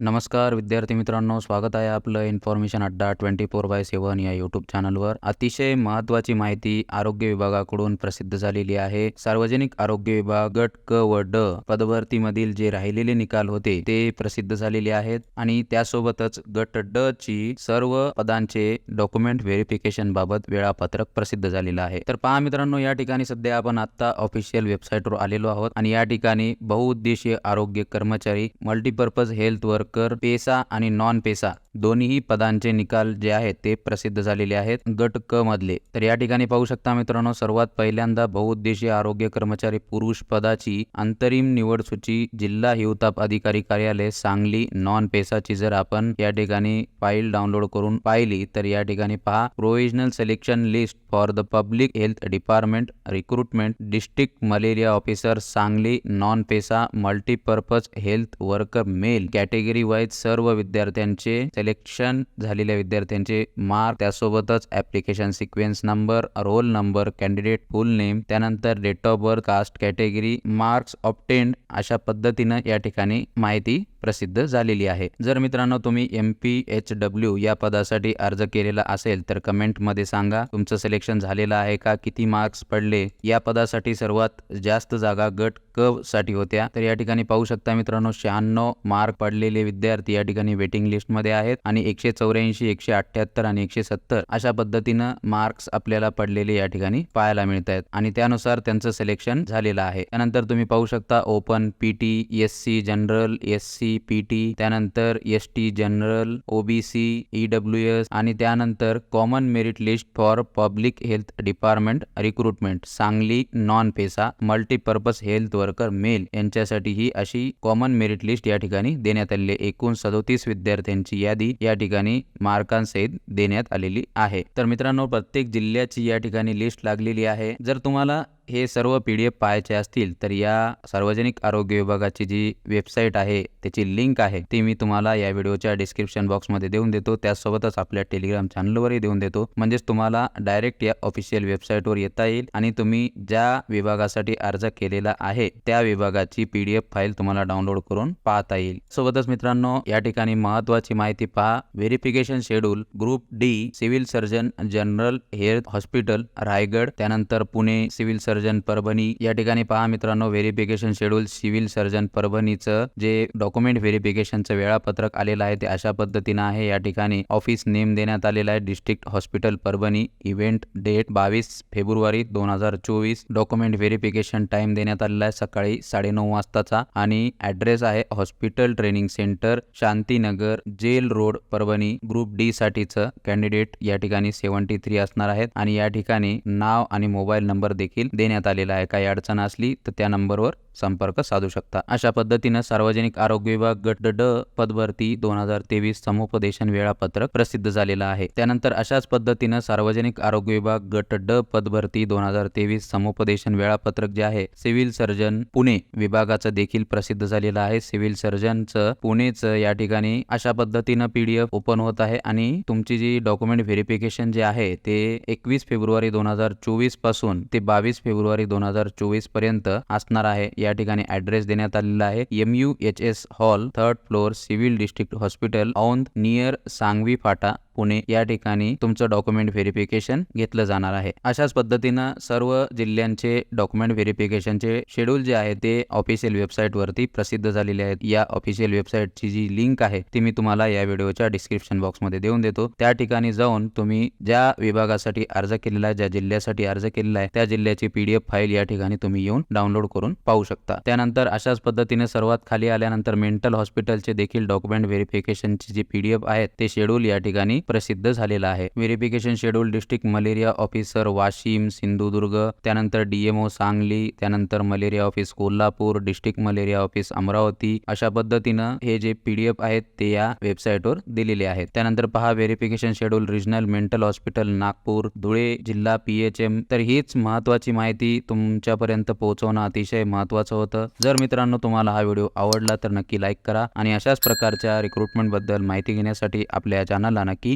नमस्कार विद्यार्थी मित्रांनो स्वागत आहे आपलं इन्फॉर्मेशन अड्डा ट्वेंटी फोर बाय सेवन या यूट्यूब चॅनलवर अतिशय महत्त्वाची माहिती आरोग्य विभागाकडून प्रसिद्ध झालेली आहे. सार्वजनिक आरोग्य विभाग गट क व ड पदभरतीमधील जे राहिलेले निकाल होते ते प्रसिद्ध झालेले आहेत आणि त्यासोबतच गट ड ची सर्व पदांचे डॉक्युमेंट व्हेरिफिकेशन बाबत वेळापत्रक प्रसिद्ध झालेलं आहे. तर पहा मित्रांनो या ठिकाणी सध्या आपण आता ऑफिशियल वेबसाईटवर आलेलो आहोत आणि या ठिकाणी बहुउद्देशीय आरोग्य कर्मचारी मल्टीपर्पज हेल्थ कर पेसा आणि नॉन पेसा दोन्ही पदांचे निकाल जे आहेत ते प्रसिद्ध झालेले आहेत गट क मधले. तर या ठिकाणी पाहू शकता मित्रांनो सर्वात पहिल्यांदा बहुउद्देशीय आरोग्य कर्मचारी पुरुष पदाची अंतरिम निवड सूची जिल्हा हिवताप अधिकारी कार्यालय सांगली नॉन पेसाची जर आपण या ठिकाणी फाईल डाउनलोड करून पाहिली तर या ठिकाणी पहा. Provisional selection list for the public health department recruitment district malaria officer Sangli non PESA multipurpose health worker male category wise सर्व विद्यार्थ्यांचे सिलेक्शन झालेल्या विद्यार्थ्यांचे मार्क त्यासोबतच application sequence number roll number candidate full name त्यानंतर date of birth caste category marks obtained अशा पद्धतीनं या ठिकाणी माहिती प्रसिद्ध झालेली आहे. जर मित्रांनो तुम्ही एम पी एच डब्ल्यू या पदासाठी अर्ज केलेला असेल तर कमेंटमध्ये सांगा. तुमचं सिलेक्शन झालेलं आहे का? किती मार्क्स पडले? या पदासाठी सर्वात जास्त जागा गट क साठी होत्या. तर या ठिकाणी पाहू शकता मित्रांनो शहाण्णव मार्क पडलेले विद्यार्थी या ठिकाणी वेटिंग लिस्टमध्ये आहेत आणि एकशे चौऱ्याऐंशी एकशे अठ्ठ्याहत्तर आणि एकशे सत्तर अशा पद्धतीनं मार्क्स आपल्याला पडलेले या ठिकाणी पाहायला मिळत आहेत आणि त्यानुसार त्यांचं सिलेक्शन झालेलं आहे. त्यानंतर तुम्ही पाहू शकता open PT S C general S C PT त्यानंतर S T general OBC EW S आणि त्यानंतर common merit list for public health department recruitment Sangli non PESA multipurpose health worker male यांच्यासाठी ही अशी कॉमन मेरिट लिस्ट या ठिकाणी देण्यात आलेली आहे. एकूण सदोतीस विद्यार्थ्यांची यादी या ठिकाणी मार्कांसहित देण्यात आलेली आहे तर मित्रांनो प्रत्येक जिल्ह्याची या ठिकाणी लिस्ट लागलेली आहे जर तुम्हाला हे सर्व पी डी एफ पाहायचे असतील तर या सार्वजनिक आरोग्य विभागाची जी वेबसाईट आहे त्याची लिंक आहे ती मी तुम्हाला या व्हिडिओच्या डिस्क्रिप्शन बॉक्समध्ये देऊन देतो. त्यासोबतच आपल्या टेलिग्राम चॅनलवरही देऊन देतो. म्हणजेच तुम्हाला डायरेक्ट या ऑफिशियल वेबसाईटवर येता येईल आणि तुम्ही ज्या विभागासाठी अर्ज केलेला आहे त्या विभागाची पी डी एफ फाईल तुम्हाला डाउनलोड करून पाहता येईल. सोबतच मित्रांनो या ठिकाणी महत्वाची माहिती पहा. Verification schedule group D civil surgeon general health hospital Raigad त्यानंतर पुणे सिव्हिल सर्जन परभणी. या ठिकाणी पहा मित्रांनो व्हेरिफिकेशन शेड्यूल सिव्हिल सर्जन परभणीचं जे डॉक्युमेंट व्हेरिफिकेशनचं वेळापत्रक आलेलं आहे ते अशा पद्धतीनं आहे. या ठिकाणी ऑफिस नेम देण्यात आलेला आहे district hospital Parbhani event date बावीस फेब्रुवारी दोन हजार चोवीस. डॉक्युमेंट व्हेरिफिकेशन टाइम देण्यात आलेला आहे सकाळी साडेनऊ वाजताचा. आणि ऍड्रेस आहे hospital training centre Shantinagar jail road Parbhani. Group D साठीचं candidate या ठिकाणी सेव्हन्टी थ्री असणार आहेत. आणि या ठिकाणी नाव आणि मोबाईल नंबर देखील दे देण्यात आलेला आहे. काही अडचण असली तर त्या नंबरवर संपर्क साधू शकता. अशा पद्धतीनं सार्वजनिक आरोग्य विभाग गट ड पदभरती दोन हजार तेवीस समुपदेशन वेळापत्रक प्रसिद्ध झालेलं आहे. त्यानंतर अशाच पद्धतीनं सार्वजनिक आरोग्य विभाग गट ड पदभरती दोन हजार तेवीस समुपदेशन वेळापत्रक जे आहे सिव्हिल सर्जन पुणे विभागाचं देखील प्रसिद्ध झालेलं आहे. सिव्हिल सर्जनचं पुणेचं या ठिकाणी अशा पद्धतीनं पीडीएफ ओपन होत आहे आणि तुमची जी डॉक्युमेंट व्हेरिफिकेशन जे आहे ते एकवीस फेब्रुवारी दोन हजार चोवीसपासून ते बावीस फेब्रुवारी दोन हजार चोवीसपर्यंत असणार आहे. या ठिकाणी ऍड्रेस देण्यात आलेला आहे. M U H S hall third floor civil district hospital Aundh near Sangvi फाटा. पुणे या ठिकाणी तुमचं डॉक्युमेंट व्हेरिफिकेशन घेतलं जाणार आहे. अशाच पद्धतीनं सर्व जिल्ह्यांचे डॉक्युमेंट व्हेरिफिकेशनचे शेड्यूल जे आहे ते ऑफिशियल वेबसाईट वरती प्रसिद्ध झालेले आहेत. या ऑफिशियल वेबसाईटची जी लिंक आहे ती मी तुम्हाला या व्हिडिओच्या डिस्क्रिप्शन बॉक्समध्ये देऊन देतो. त्या ठिकाणी जाऊन तुम्ही ज्या विभागासाठी अर्ज केलेला आहे ज्या जिल्ह्यासाठी अर्ज केलेला आहे त्या जिल्ह्याची पीडीएफ फाईल या ठिकाणी तुम्ही येऊन डाउनलोड करून पाहू शकता. त्यानंतर अशाच पद्धतीने सर्वात खाली आल्यानंतर मेंटल हॉस्पिटलचे देखील डॉक्युमेंट व्हेरिफिकेशनची जी पीडीएफ आहेत ते शेड्यूल या ठिकाणी प्रसिद्ध झालेलं आहे. Verification schedule district malaria officer Washim Sindhudurg त्यानंतर डीएमओ सांगली त्यानंतर malaria office Kolhapur district malaria office Amravati. अशा पद्धतीनं हे जे पीडीएफ आहेत ते या वेबसाईटवर दिलेले आहेत. त्यानंतर पहा verification schedule regional mental hospital Nagpur Dhule जिल्हा पीएचएम तर हीच महत्वाची माहिती तुमच्यापर्यंत पोहोचवणं अतिशय महत्वाचं होतं. जर मित्रांनो तुम्हाला हा व्हिडिओ आवडला तर नक्की लाईक करा आणि अशाच प्रकारच्या रिक्रुटमेंटबद्दल माहिती घेण्यासाठी आपल्या चॅनलला नक्की